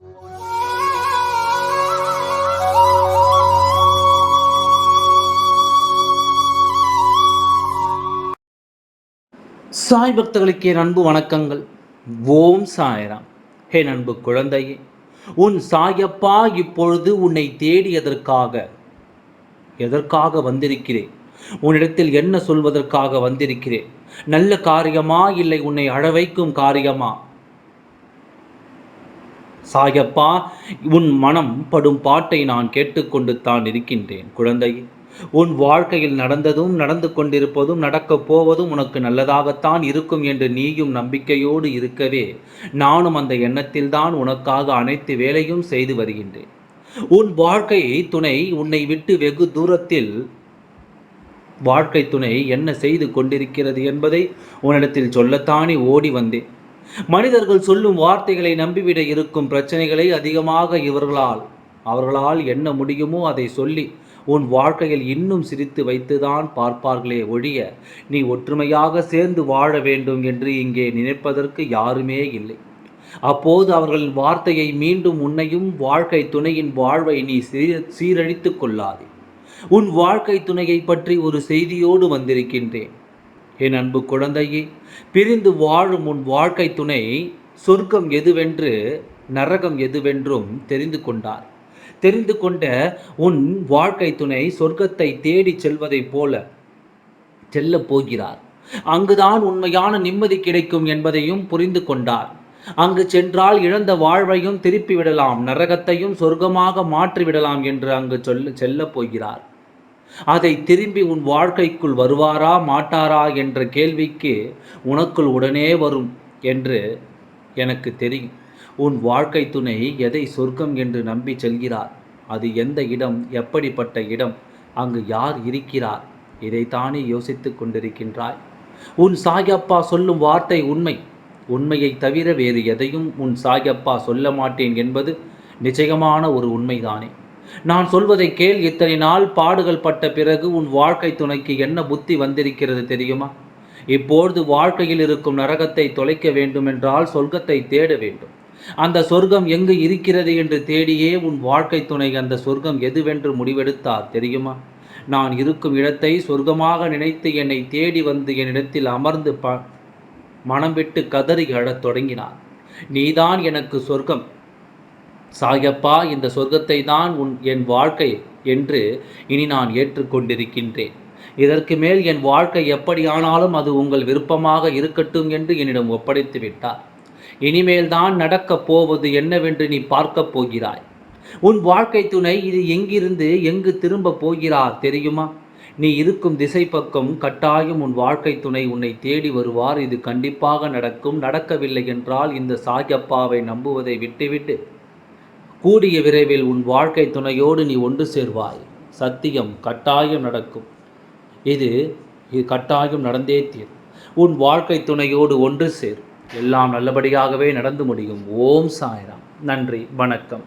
சாய் பக்தர்களுக்கு என் அன்பு வணக்கங்கள். ஓம் சாயராம். ஹே அன்பு குழந்தையே உன் சாயப்பா இப்பொழுது உன்னை தேடியதற்காக எதற்காக வந்திருக்கிறேன்? உன்னிடத்தில் என்ன சொல்வதற்காக வந்திருக்கிறேன்? நல்ல காரியமா இல்லை உன்னை அழவைக்கும் காரியமா? சாயப்பா உன் மனம் படும் பாட்டை நான் கேட்டுக்கொண்டு தான் இருக்கின்றேன் குழந்தையே உன் வாழ்க்கையில் நடந்ததும் நடந்து கொண்டிருப்பதும் நடக்கப் போவதும் உனக்கு நல்லதாகத்தான் இருக்கும் என்று நீயும் நம்பிக்கையோடு இருக்கவே. நானும் அந்த எண்ணத்தில்தான் உனக்காக அனைத்து வேலையும் செய்து வருகின்றேன். உன் வாழ்க்கை துணை உன்னை விட்டு வெகு தூரத்தில் வாழ்க்கை துணை என்ன செய்து கொண்டிருக்கிறது என்பதை உன்னிடத்தில் சொல்லத்தானே ஓடி வந்தேன். மனிதர்கள் சொல்லும் வார்த்தைகளை நம்பிவிட இருக்கும் பிரச்சனைகளை அதிகமாக இவர்களால் அவர்களால் என்ன முடியுமோ அதை சொல்லி உன் வாழ்க்கையில் இன்னும் சிரித்து வைத்துதான் பார்ப்பார்களே ஒழிய நீ ஒற்றுமையாக சேர்ந்து வாழ வேண்டும் என்று இங்கே நினைப்பதற்கு யாருமே இல்லை. அப்போது அவர்களின் வார்த்தையை மீண்டும் உன்னையும் வாழ்க்கை துணையின் வாழ்வை நீ சீர சீரழித்து கொள்ளாதே. உன் வாழ்க்கை துணையை பற்றி ஒரு செய்தியோடு வந்திருக்கின்றேன். என் அன்பு குழந்தையே பிரிந்து வாழும் உன் வாழ்க்கை துணை சொர்க்கம் எதுவென்று நரகம் எதுவென்றும் தெரிந்து கொண்டார். தெரிந்து கொண்ட உன் வாழ்க்கை துணை சொர்க்கத்தை தேடி செல்வதைப் போல செல்லப் போகிறார். அங்குதான் உண்மையான நிம்மதி கிடைக்கும் என்பதையும் புரிந்து கொண்டார். அங்கு சென்றால் இழந்த வாழ்வையும் திருப்பி விடலாம் நரகத்தையும் சொர்க்கமாக மாற்றிவிடலாம் என்று அங்கு சொல்ல செல்லப் போகிறார். அதை திரும்பி உன் வாழ்க்கைக்குள் வருவாரா மாட்டாரா என்ற கேள்விக்கு உனக்குள் உடனே வரும் என்று எனக்கு தெரியும். உன் வாழ்க்கை துணை எதை சொர்க்கம் என்று நம்பி செல்கிறார்? அது எந்த இடம் எப்படிப்பட்ட இடம்? அங்கு யார் இருக்கிறார்? இதைத்தானே யோசித்து கொண்டிருக்கின்றாய். உன் சாயப்பா சொல்லும் வார்த்தை உண்மை. உண்மையை தவிர வேறு எதையும் உன் சாயப்பா சொல்ல மாட்டேன் என்பது நிச்சயமான ஒரு உண்மைதானே. நான் சொல்வதை கேள் இத்தனை நாள் பாடுகள் பட்ட பிறகு உன் வாழ்க்கை துணைக்கு என்ன புத்தி வந்திருக்கிறது தெரியுமா? இப்பொழுது வாழ்க்கையில் இருக்கும் நரகத்தை தொலைக்க வேண்டுமென்றால் சொர்க்கத்தை தேட வேண்டும். அந்த சொர்க்கம் எங்கு இருக்கிறது என்று தேடியே உன் வாழ்க்கை துணை அந்த சொர்க்கம் எதுவென்று முடிவெடுத்தார் தெரியுமா? நான் இருக்கும் இடத்தை சொர்க்கமாக நினைத்து என்னை தேடி வந்து என்னிடத்தில் அமர்ந்து ப மனம் விட்டு கதறி அழத் தொடங்கினார் நீதான் எனக்கு சொர்க்கம். சாயப்பா இந்த சொர்க்கத்தை தான் உன் என் வாழ்க்கை என்று இனி நான் ஏற்றுக்கொண்டிருக்கின்றேன். இதற்கு மேல் என் வாழ்க்கை எப்படியானாலும் அது உங்கள் விருப்பமாக இருக்கட்டும் என்று என்னிடம் ஒப்படைத்து விட்டார். இனிமேல் தான் நடக்கப் போவது என்னவென்று நீ பார்க்கப் போகிறாய். உன் வாழ்க்கை துணை இது எங்கிருந்து எங்கு திரும்ப போகிறார் தெரியுமா? நீ இருக்கும் திசை பக்கம் கட்டாயம் உன் வாழ்க்கை துணை உன்னை தேடி வருவார். இது கண்டிப்பாக நடக்கும் நடக்கவில்லை என்றால் இந்த சாயப்பாவை நம்புவதை விட்டுவிட்டு கூடிய விரைவில் உன் வாழ்க்கை துணையோடு நீ ஒன்று சேர்வாய். சத்தியம் கட்டாயம் நடக்கும். இது இது கட்டாயம் நடந்தே தீர் உன் வாழ்க்கை துணையோடு ஒன்று சேர் எல்லாம் நல்லபடியாகவே நடந்து முடியும். ஓம் சாய்ராம். நன்றி. வணக்கம்.